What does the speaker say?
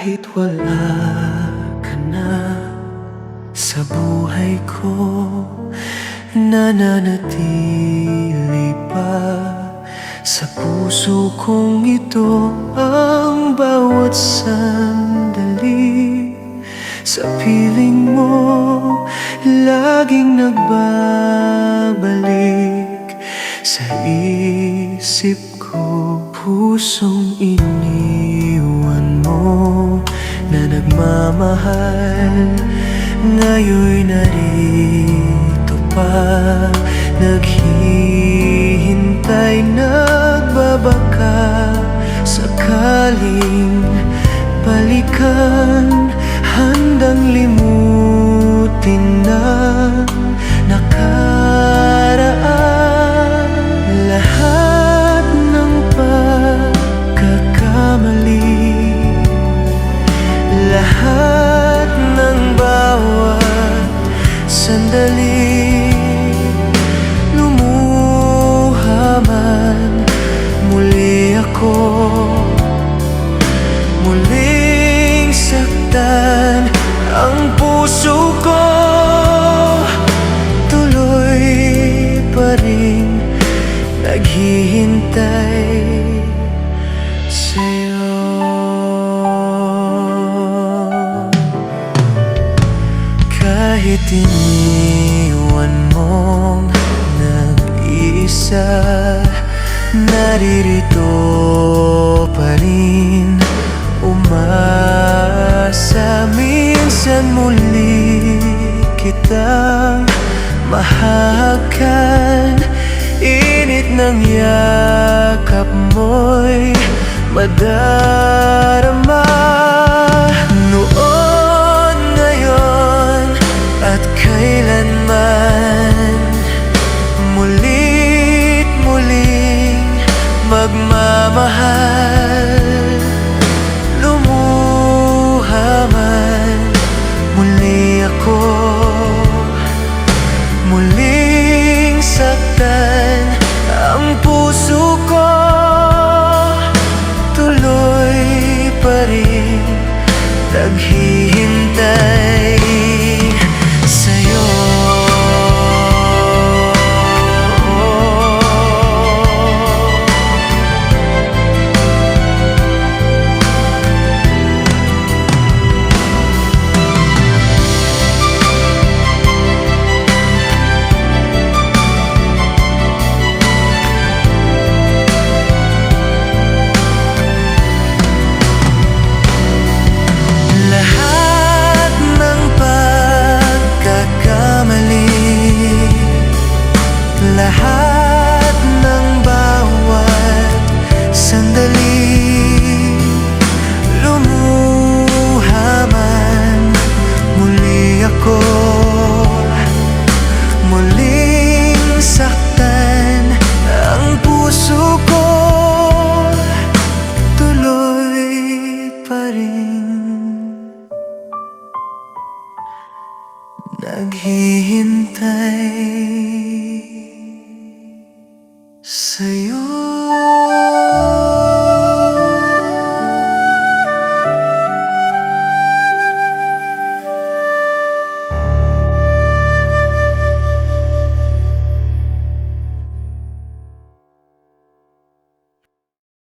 ka na sa buhay ko Nananatili pa sa puso kong ito Ang bawat sandali. Sa piling mo Laging nagbabalik. Sa isip ko Pusong iniwan nagmamahal Ngayon'y narito pa. Naghihintay, nagbabaka Sakaling balikan Handang limutin na nakaraan sa'yo. Kahit iniwan mong nag-iisa Naririto pa rin. Umasa Minsan muli kitang mahakan Init ng yakap mo'y madarama naghihintay.